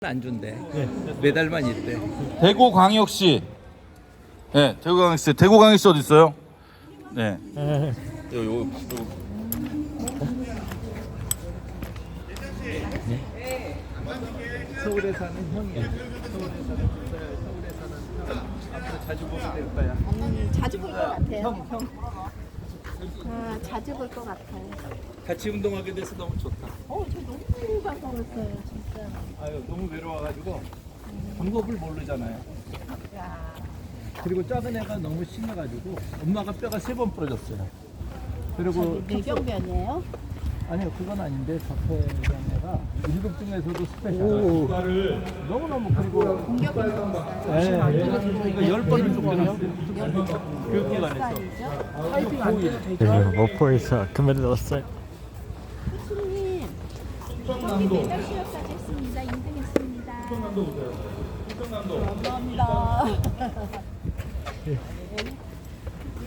안 준대. 메달만 있대. 대구광역시. 네, 대구광역시. 대구광역시 어디 있어요? 네. 요, 요, 요. 서울에 사는 형이야. 서울에 사는 서울에 사는 형. 앞으로 자주 보게 될 거야. 음, 자주 볼 것 같아요. 형, 형. 아, 자주 볼 것 같아요. 같이 운동하게 돼서 너무 좋다. 어, 저 너무 반가웠어요, 진짜. 아유, 너무 외로워가지고 방법을 모르잖아요. 야, 그리고 작은 애가 너무 심해가지고 엄마가 뼈가 세 번 부러졌어요. 그리고 뇌경변이에요? 아니요 그건 아닌데 자폐랑 애가 일급 중에서도 스페셜. 너무너무 그리고 있어요. 네, 그러니까 열 번을 정도는 교육기관에서? 타이핑 안 돼도 되죠? 네, 목포에서 금메달 넣었어요. 코치님, 저기 시합까지 했습니다. 2등했습니다. 감사합니다.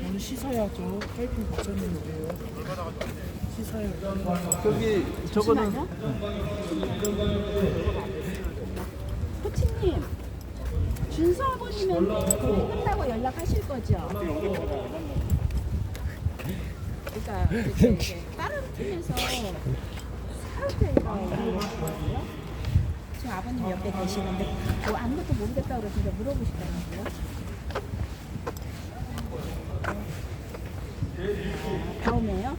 오늘 씻어야죠. 파이프 붙였는데요. 씻어야죠. 저기 저거는 코치님, 준수 아버님은 거기 끝나고 연락하실 거죠? 그러니까 이제 다른 팀에서 사업자가 있거든요. 지금 아버님 옆에 계시는데 뭐 아무것도 모르겠다고 그러시니까 물어보시더라고요. 다음에요?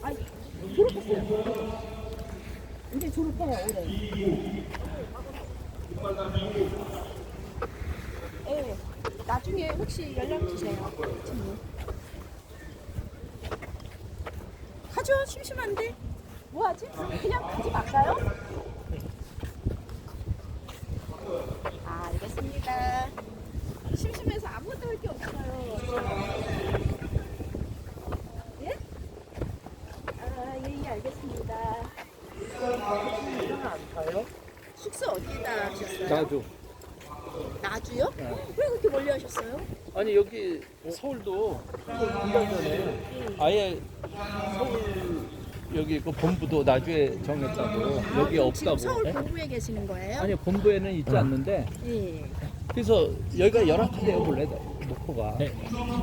아, 졸업했어요. 이제 졸업해요 올해. 예. 나중에 혹시 연락 주세요. 친구. 가죠. 심심한데. 뭐 하지? 그냥 가지 말까요? 아, 알겠습니다. 심심해서 아무것도 할 게 없어요. 예? 아, 예, 예, 알겠습니다. 숙소 어디에다 하셨어요? 나도 나주요? 왜 그렇게 멀리 하셨어요? 아니 여기 서울도 한달 전에 아예 서울 여기 그 본부도 나주에 정했다고 여기 그럼 없다고 서울 네? 본부에 계시는 거예요? 아니 본부에는 있지 않는데 예. 그래서 여기가 열악하대요 원래 목포가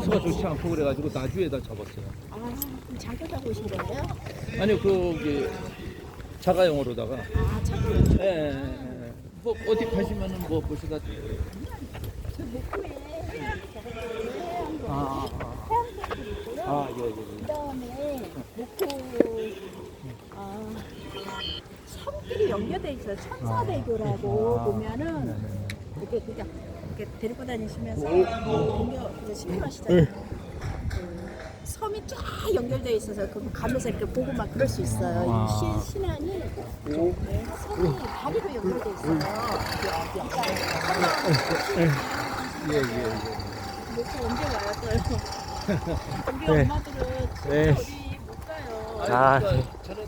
수가 좋지 않고 그래가지고 나주에다 잡았어요 아, 그럼 잠깐 자고 오신 거예요? 아니요 거기 자가용으로다가 아, 잠깐. 예, 예, 예. 뭐 어디 가시면은 뭐 보시다 저 목포에 해안도 아, 해안도도 있고요. 아, 예, 예, 예. 그다음에 목포 아, 섬끼리 연결돼 있어요. 천사대교라고 아, 보면은 네, 이렇게 그냥 이렇게 데리고 다니시면서 동료 이제 심심하시잖아요. 그 섬이 쫙 연결돼 있어서 그 가면서 이렇게 보고 막 그럴 수 있어요. 아. 이 시, 신안이 네, 섬이 다리로 연결돼 있어요. 약간 예, 예, 예. 목포 언제 와요 또요? 우리 네. 엄마들은 네. 어디 못 가요. 자, 그러니까 저는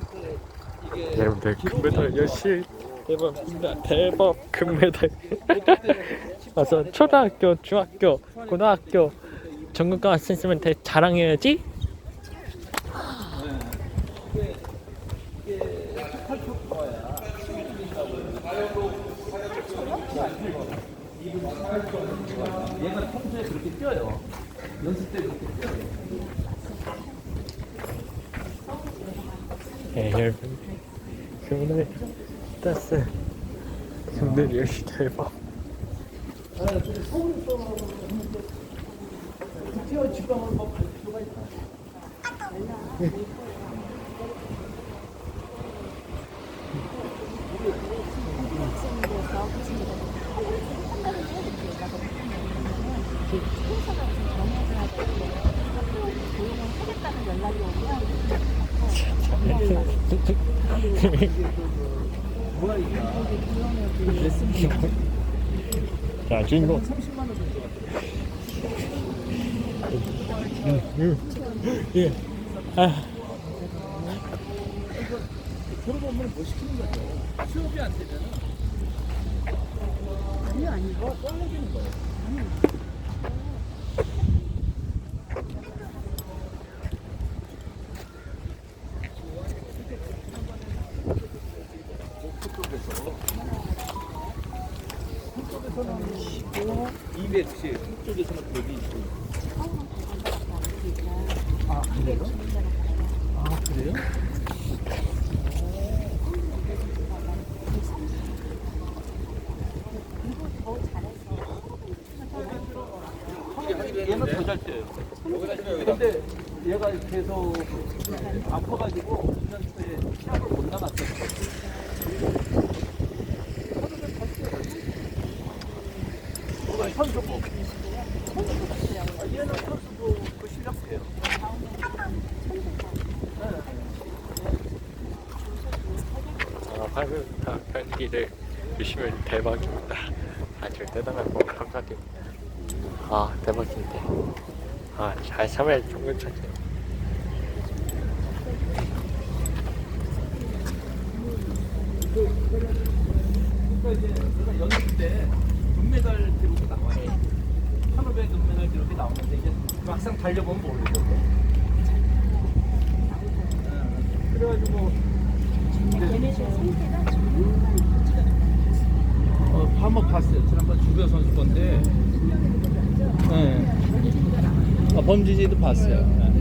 여러분들 금메달 열심히 대박입니다. 대박 금메달. 와서 초등학교, 중학교, 고등학교 전국가 왔으면 되 자랑해야지. 네, 여러분 금메달 땄어요. 금메달 열심히 대박. 스폰서가 무슨 자, 주인공. 30만 원 정도 같아. 예. 아, 졸업하면 뭐 시키는 거죠? 수업이 안 되면은 아니요 뭐 꼴려주는 거예요. 서쪽에서. 서쪽에서는 15, 210. 서쪽에서는 120. 아? 아, 뛰어요. 근데 얘가 계속 아파가지고 2년째 시합을 못 나갔어요. 이건 선수고. 아, 얘는 선수고 그 실력돼요. 아, 하루 다 경기를 주시면 대박입니다. 아주 대단하고 감사드립니다. 아, 대박인데. 아, 잘 참아야 종근 차지. 그러니까 이제 제가 연습 때 금메달 기록이 나와요. 1500 금메달 기록이 나오는데 이제 막상 달려보면 모르거든요. 예. 그래가지고들 상태가 어, 한번 봤어요. 지난번 주변 선수 건데. 예. 아, 범진이도 봤어요.